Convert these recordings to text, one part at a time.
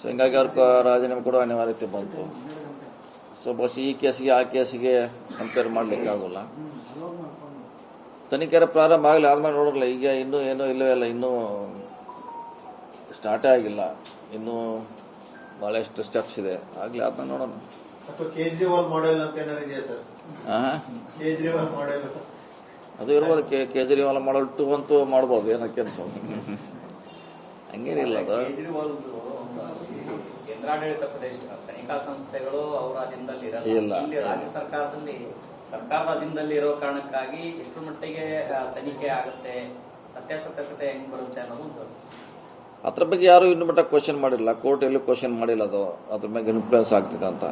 So ಹಿಂಗಾಗಿ ಅವ್ರ ರಾಜೀನಾಮೆ ಕೊಡೋ ಅನಿವಾರ್ಯತೆ ಬಂತು. ಸೊ ಬಸ್ ಈ ಕೇಸಿಗೆ ಆ ಕೇಸಿಗೆ ಕಂಪೇರ್ ಮಾಡ್ಲಿಕ್ಕೆ ಆಗೋಲ್ಲ ತನಿಖೆ ಪ್ರಾರಂಭ ಆಗಲಿ ಆದ್ಮೇಲೆ ನೋಡೋಲ್ಲ ಈಗ ಇನ್ನೂ ಏನೂ ಇಲ್ಲವೇ ಇಲ್ಲ ಇನ್ನೂ ಸ್ಟಾರ್ಟೇ ಆಗಿಲ್ಲ. ಇನ್ನೂ ಭಾಳಷ್ಟು ಸ್ಟೆಪ್ಸ್ ಇದೆ. ಆಗಲಿ ಆದ್ಮೇಲೆ ನೋಡೋಣ. ಅಥವಾ ಕೇಜ್ರಿವಾಲ್ ಮಾಡೆಲ್ ಅಂತ ಏನಾರು ಇದೆಯಾ ಸರ್? ಹಾಂ ಕೇಜ್ರಿವಾಲ್ ಮಾಡೆಲ್ ಅದು ಇರ್ಬೋದು ಕೆ ಕೇಜ್ರಿವಾಲ್ ಮಾಡಲ್ ಟು ಅಂತೂ ಮಾಡ್ಬೋದು ಏನಕ್ಕೆ ಅನ್ಸೋದು. ಹಂಗೇನಿಲ್ಲ ಅದು. ಕೇಂದ್ರಾಡಳಿತ ಪ್ರದೇಶ ತನಿಖಾ ಸಂಸ್ಥೆಗಳು ಅವರ ಅಧೀನದಲ್ಲಿ ಇಲ್ಲ. ಇರಲ್ಲ ಇಲ್ಲಿ ರಾಜ್ಯ ಸರ್ಕಾರದಲ್ಲಿ ಸರ್ಕಾರದ ಅಧೀನದಲ್ಲಿ ಇರೋ ಕಾರಣಕ್ಕಾಗಿ ಎಷ್ಟು ಮಟ್ಟಿಗೆ ತನಿಖೆ ಆಗುತ್ತೆ ಸತ್ಯಾಸತ್ಯತೆ ಹೆಂಗ್ ಬರುತ್ತೆ ಅನ್ನೋದು ಅದ್ರ ಬಗ್ಗೆ ಯಾರು ಇನ್ನು ಮಟ್ಟ ಕ್ವಶನ್ ಮಾಡಿಲ್ಲ. ಕೋರ್ಟ್ ಎಲ್ಲೂ ಕ್ವಶನ್ ಮಾಡಿಲ್ಲ ಅದು. ಅದ್ರ ಮೇಲೆ ಇನ್ಫ್ಲೂಯೆನ್ಸ್ ಆಗ್ತಿದೆ ಅಂತ.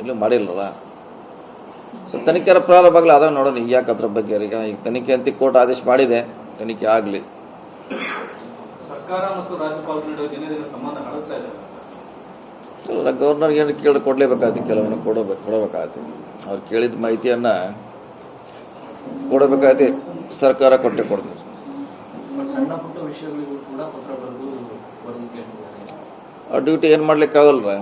ಎಲ್ಲೂ ಮಾಡಿಲ್ಲಲ್ಲ. ಸೊ ತನಿಖೆರ ಪ್ರಾರಂಭ ಆಗಲಿ ಅದ ನೋಡೋಣ ಈಗ ಯಾಕೆ ಅದ್ರ ಬಗ್ಗೆ ಈಗ. ಈಗ ತನಿಖೆ ಅಂತ ಕೋರ್ಟ್ ಆದೇಶ ಮಾಡಿದೆ. ತನಿಖೆ ಆಗಲಿ. ಸರ್ಕಾರ ಮತ್ತು ರಾಜ್ಯಪಾಲರ ನಡುವೆ ದಿನ ದಿನ ಸಂಬಂಧ ನಡೆಸ್ತಾ ಇದ್ದಾರೆ. ಸರ್ ಗವರ್ನರ್ಗೆ ಏನು ಕೇಳಿ ಕೊಡಲೇಬೇಕಾಯ್ತು? ಕೆಲವೊಂದು ಕೊಡಬೇಕು ಕೊಡಬೇಕಾಯ್ತು. ಅವ್ರು ಕೇಳಿದ ಮಾಹಿತಿಯನ್ನು ಕೊಡಬೇಕಾಯ್ತು ಸರ್ಕಾರ ಕೊಟ್ಟೆ ಕೊಡ್ತದೆ. ಆ ಡ್ಯೂಟಿ ಏನು ಮಾಡ್ಲಿಕ್ಕಾಗಲ್ಲ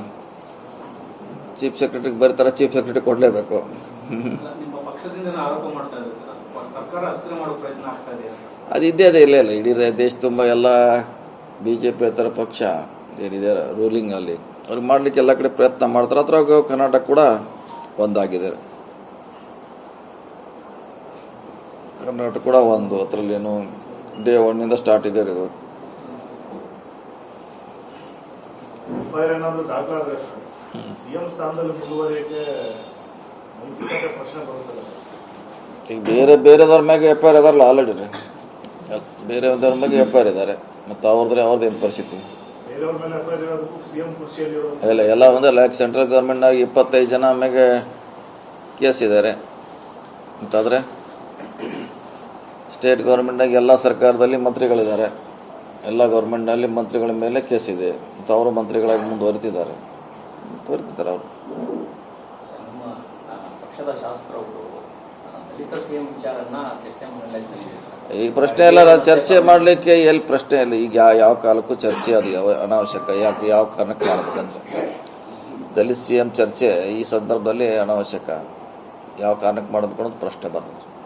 ಚೀಫ್ ಸೆಕ್ರೆಟರಿಗೆ ಬರ್ತಾರೆ ಚೀಫ್ ಸೆಕ್ರೆಟರಿ ಕೊಡಲೇಬೇಕು. ಅದು ಇದ್ದೇ ಅದೇ ಇಲ್ಲ ಇಲ್ಲ ಇಡೀ ದೇಶ ತುಂಬ ಎಲ್ಲ ಬಿ ಜೆ ಪಿ ಥರ ಪಕ್ಷ ಏನಿದೆ ರೂಲಿಂಗಲ್ಲಿ ಅವ್ರಿಗೆ ಮಾಡಲಿಕ್ಕೆ ಎಲ್ಲ ಕಡೆ ಪ್ರಯತ್ನ ಮಾಡ್ತಾರೆ. ಅದ್ರಾಗ ಕರ್ನಾಟಕ ಕೂಡ ಒಂದಾಗಿದೆ. ಕರ್ನಾಟಕ ಕೂಡ ಒಂದು. ಅದರಲ್ಲಿ ಏನು ಡೇ ಒನ್ನಿಂದ ಸ್ಟಾರ್ಟ್ ಇದೆ ಸರ್ ಈಗ ಬೇರೆ ಬೇರೆದವ್ರ ಮ್ಯಾಗೆ ಎಫ್ ಐ ಆರ್ ಇದಾರಲ್ಲ ಆಲ್ರೆಡಿ ರೀ. ಬೇರೆದವ್ರ ಮ್ಯಾಗೆ ಎಫ್ ಐ ಆರ್ ಇದ್ದಾರೆ ಮತ್ತು ಅವ್ರದ್ರೆ ಅವ್ರದ್ದೇನು ಪರಿಸ್ಥಿತಿ? ಇಲ್ಲ ಎಲ್ಲ ಒಂದೇ ಲೈಕ್ ಸೆಂಟ್ರಲ್ ಗೌರ್ಮೆಂಟ್ನಾಗ ಇಪ್ಪತ್ತೈದು ಜನ ಆಮೇಲೆ ಕೇಸ್ ಇದ್ದಾರೆ ಅಂತಾದರೆ ಸ್ಟೇಟ್ ಗೌರ್ಮೆಂಟ್ನಾಗ ಎಲ್ಲ ಸರ್ಕಾರದಲ್ಲಿ ಮಂತ್ರಿಗಳಿದ್ದಾರೆ ಎಲ್ಲ ಗೌರ್ಮೆಂಟ್ನಲ್ಲಿ ಮಂತ್ರಿಗಳ ಮೇಲೆ ಕೇಸ್ ಇದೆ. ಮತ್ತು ಅವರು ಮಂತ್ರಿಗಳಾಗಿ ಮುಂದುವರಿತಿದ್ದಾರೆ. ಮುಂದುವರಿತಿದ್ದಾರೆ ಅವರು. ಈ ಪ್ರಶ್ನೆ ಎಲ್ಲ ಚರ್ಚೆ ಮಾಡಲಿಕ್ಕೆ ಎಲ್ಲಿ ಪ್ರಶ್ನೆ ಇಲ್ಲ. ಈಗ ಯಾವ ಯಾವ ಕಾಲಕ್ಕೂ ಚರ್ಚೆ ಅದು ಯಾವ ಅನಾವಶ್ಯಕ. ಯಾಕೆ ಯಾವ ಕಾರಣಕ್ಕೆ ಮಾಡಬೇಕಂದ್ರೆ. ದಲಿತ ಸಿ ಎಂ ಚರ್ಚೆ ಈ ಸಂದರ್ಭದಲ್ಲಿ ಅನಾವಶ್ಯಕ. ಯಾವ ಕಾರಣಕ್ಕೆ ಮಾಡಬೇಕು ಅನ್ನೋದು ಪ್ರಶ್ನೆ ಬರ್ತದೆ.